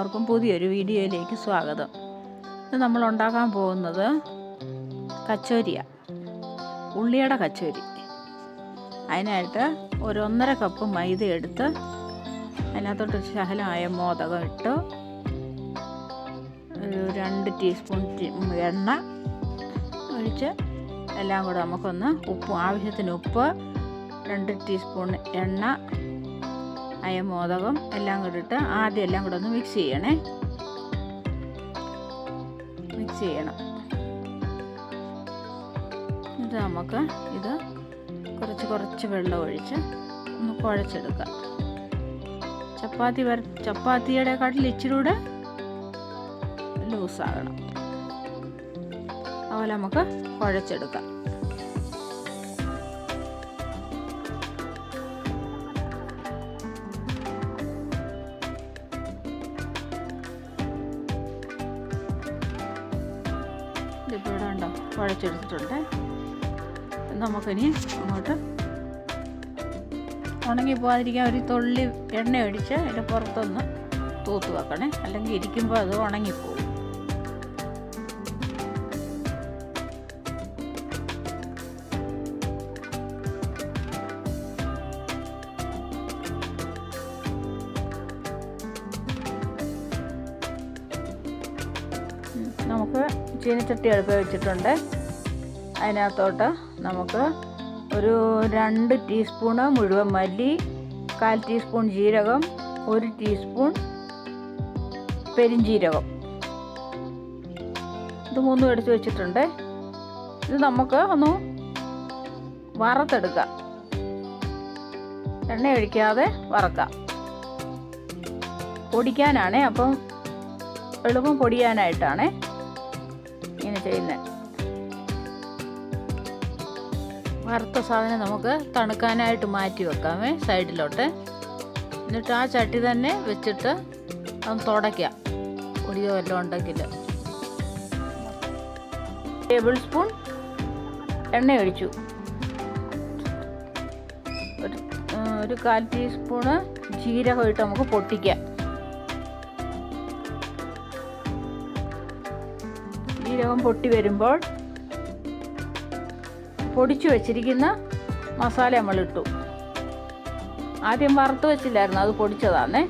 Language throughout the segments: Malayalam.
എല്ലാവർക്കും പുതിയൊരു വീഡിയോയിലേക്ക് സ്വാഗതം. ഇത് നമ്മൾ ഉണ്ടാക്കാൻ പോകുന്നത് കച്ചോരിയ. ഉള്ളിയുടെ കച്ചോരി. അതിനായിട്ട് ഒരു ഒന്നര കപ്പ് മൈദ എടുത്ത് അതിനകത്തോട്ട് ശകലമായ മോദകം ഇട്ട് ഒരു രണ്ട് ടീസ്പൂൺ എണ്ണ ഒഴിച്ച് എല്ലാം കൂടെ നമുക്കൊന്ന് ഉപ്പ് ആവശ്യത്തിന് ഉപ്പ് രണ്ട് ടീസ്പൂൺ എണ്ണ അയമോദകം എല്ലാം കൂടെ ഇട്ട് ആദ്യം എല്ലാം കൂടെ ഒന്ന് മിക്സ് ചെയ്യണേ. മിക്സ് ചെയ്യണം. എന്നിട്ട് നമുക്ക് ഇത് കുറച്ച് കുറച്ച് വെള്ളം ഒഴിച്ച് ഒന്ന് കുഴച്ചെടുക്കാം. ചപ്പാത്തി വര ചപ്പാത്തിയുടെ കാട്ടിൽ ഇച്ചിരി കൂടെ ലൂസാകണം അതുപോലെ നമുക്ക് കുഴച്ചെടുക്കാം. ഇവിടെ ഉണ്ടോ? കുഴച്ചെടുത്തിട്ടുണ്ട് നമുക്കിനി അങ്ങോട്ട് ഉണങ്ങി പോകാതിരിക്കാൻ ഒരു തുള്ളി എണ്ണ ഒഴിച്ച് അതിന്റെ പുറത്തൊന്ന് തൂത്ത് വെക്കണേ. അല്ലെങ്കിൽ ഇരിക്കുമ്പോൾ അത് ഉണങ്ങിപ്പോകും ചീനച്ചട്ടി അടുപ്പ് വെച്ചിട്ടുണ്ട്. അതിനകത്തോട്ട് നമുക്ക് ഒരു രണ്ട് ടീസ്പൂണ് മുഴുവൻ മല്ലി കാൽ ടീസ്പൂൺ ജീരകം ഒരു ടീസ്പൂൺ പെരിഞ്ജീരകം ഇത് മൂന്നും എടുത്ത് വെച്ചിട്ടുണ്ട്. ഇത് നമുക്ക് ഒന്ന് വറുത്തെടുക്കാം. എണ്ണ ഒഴിക്കാതെ വറക്കാം. പൊടിക്കാനാണേ അപ്പം എളുപ്പം പൊടിയാനായിട്ടാണേ. ഇങ്ങനെ ചെയ്യുന്നത് വറുത്ത സാധനം നമുക്ക് തണുക്കാനായിട്ട് മാറ്റി വെക്കാമേ സൈഡിലോട്ട്. എന്നിട്ട് ആ ചട്ടി തന്നെ വെച്ചിട്ട് ഒന്ന് തുടയ്ക്കാം പൊടിയോ വല്ലതും ഉണ്ടെങ്കിൽ ടേബിൾ സ്പൂൺ എണ്ണ ഒഴിച്ചു. ഒരു ഒരു കാൽ ടീസ്പൂണ് ജീരകം ഇട്ട് നമുക്ക് പൊട്ടിക്കാം. ജീരകം പൊട്ടി വരുമ്പോൾ പൊടിച്ചു വെച്ചിരിക്കുന്ന മസാല നമ്മളിട്ടു. ആദ്യം വറുത്ത് വെച്ചില്ലായിരുന്നു അത് പൊടിച്ചതാണേ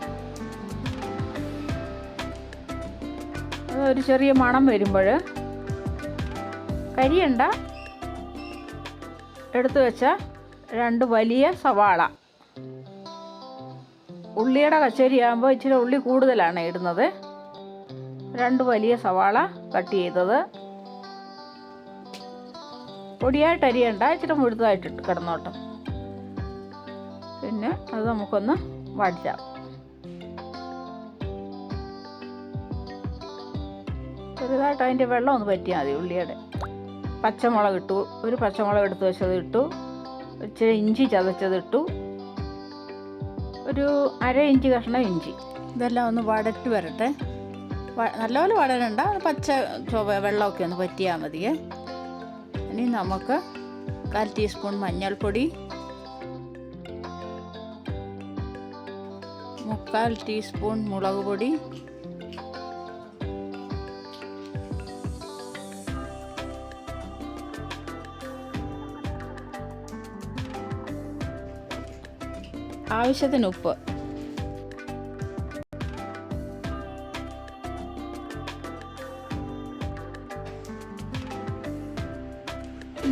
ഒരു ചെറിയ മണം വരുമ്പോൾ കരിയണ്ട എടുത്തു വെച്ച രണ്ട് വലിയ സവാള. ഉള്ളിയുടെ കച്ചേരി ആകുമ്പോൾ ഇച്ചിരി ഉള്ളി കൂടുതലാണ് ഇടുന്നത്. രണ്ട് വലിയ സവാള കട്ട് ചെയ്തത്. പൊടിയായിട്ട് അരിയണ്ട ഇച്ചിരി മുഴുതായിട്ട് കിടന്നോട്ടം. പിന്നെ അത് നമുക്കൊന്ന് വടിച്ചാം ചെറുതായിട്ട് അതിന്റെ വെള്ളം ഒന്ന് പറ്റിയാൽ മതി ഉള്ളിയുടെ. പച്ചമുളക് ഇട്ടു ഒരു പച്ചമുളക് എടുത്ത് വെച്ചത് ഇട്ടു. ഇച്ചിരി ഇഞ്ചി ചതച്ചത് ഇട്ടു. ഒരു അര ഇഞ്ച് കഷ്ണം ഇഞ്ചി. ഇതെല്ലാം ഒന്ന് വടറ്റി വരട്ടെ. നല്ലപോലെ വടരണ്ട പച്ച വെള്ളമൊക്കെ ഒന്ന് പറ്റിയാൽ മതിയേ ഇനി നമുക്ക് കാൽ ടീസ്പൂൺ മഞ്ഞൾപ്പൊടി. മുക്കാൽ ടീസ്പൂൺ മുളക് പൊടി. ആവശ്യത്തിന് ഉപ്പ്.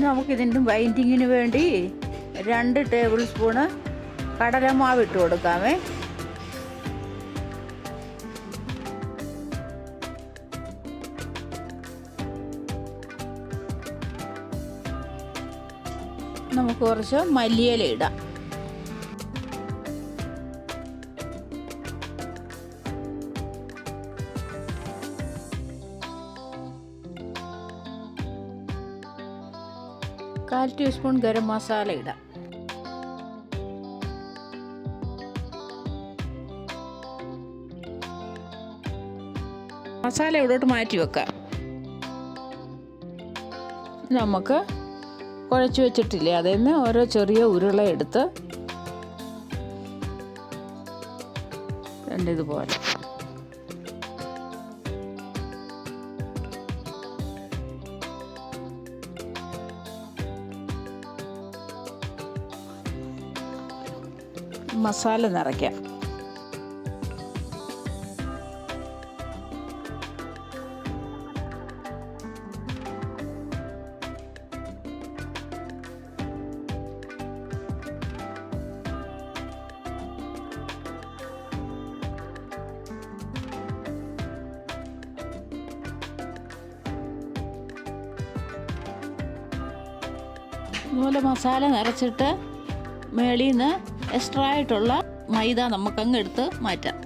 നമുക്ക് ഇതിന്റെ ബൈൻഡിങ്ങിന് വേണ്ടി രണ്ട് ടേബിൾ സ്പൂണ് കടലമാവ് ഇട്ട് കൊടുക്കാമേ. നമുക്ക് കുറച്ച് മല്ലിയില ഇടാം. കാൽ ടീസ്പൂൺ ഗരം മസാല ഇടാം. മസാല ഇവിടോട്ട് മാറ്റി വെക്കാം. നമുക്ക് കുഴച്ച് വെച്ചിട്ടില്ലേ? അതിൽ നിന്ന് ഓരോ ചെറിയ ഉരുള എടുത്ത് രണ്ട് മസാല നിറയ്ക്കാം. ഇതുപോലെ മസാല നിറച്ചിട്ട് മേളിൽ നിന്ന് എക്സ്ട്രാ ആയിട്ടുള്ള മൈദ നമുക്കങ്ങ് എടുത്ത് മാറ്റാം.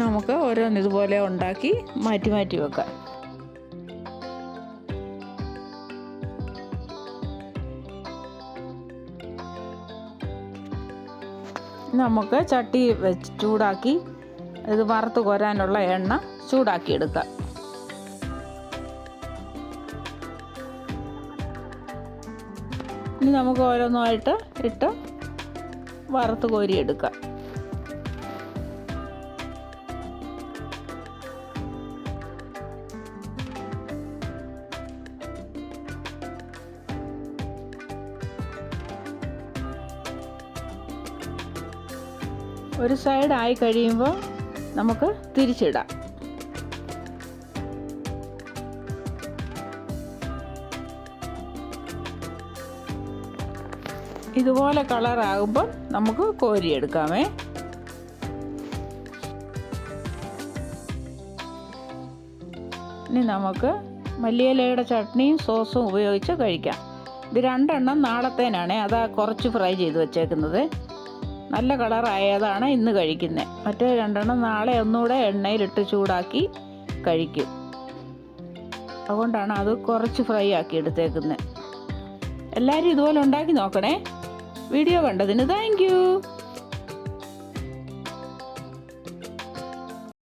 നമുക്ക് ഓരോന്ന് ഇതുപോലെ ഉണ്ടാക്കി മാറ്റി മാറ്റി വെക്കാം. നമുക്ക് ചട്ടി വെച്ച് ചൂടാക്കി ഇത് വറുത്ത് കോരാനുള്ള എണ്ണ ചൂടാക്കി എടുക്കാം. ഇനി നമുക്ക് ഓരോന്നായിട്ട് ഇട്ട് വറുത്ത് കോരിയെടുക്കാം. ഒരു സൈഡ് ആയി കഴിയുമ്പോൾ നമുക്ക് തിരിച്ചിടാം. ഇതുപോലെ കളറാകുമ്പോൾ നമുക്ക് കോരിയെടുക്കാമേ. ഇനി നമുക്ക് മല്ലിയിലയുടെ ചട്നിയും സോസും ഉപയോഗിച്ച് കഴിക്കാം. ഇത് രണ്ടെണ്ണം നാളത്തേനാണേ അതാ കുറച്ച് ഫ്രൈ ചെയ്ത് വെച്ചേക്കുന്നത്. നല്ല കളറായതാണ് ഇന്ന് കഴിക്കുന്നത് മറ്റേ രണ്ടെണ്ണം നാളെ ഒന്നുകൂടെ എണ്ണയിലിട്ട് ചൂടാക്കി കഴിക്കും. അതുകൊണ്ടാണ് അത് കുറച്ച് ഫ്രൈ ആക്കി എടുത്തേക്കുന്നത് എല്ലാവരും ഇതുപോലെ ഉണ്ടാക്കി നോക്കണേ. വീഡിയോ കണ്ടതിന് താങ്ക്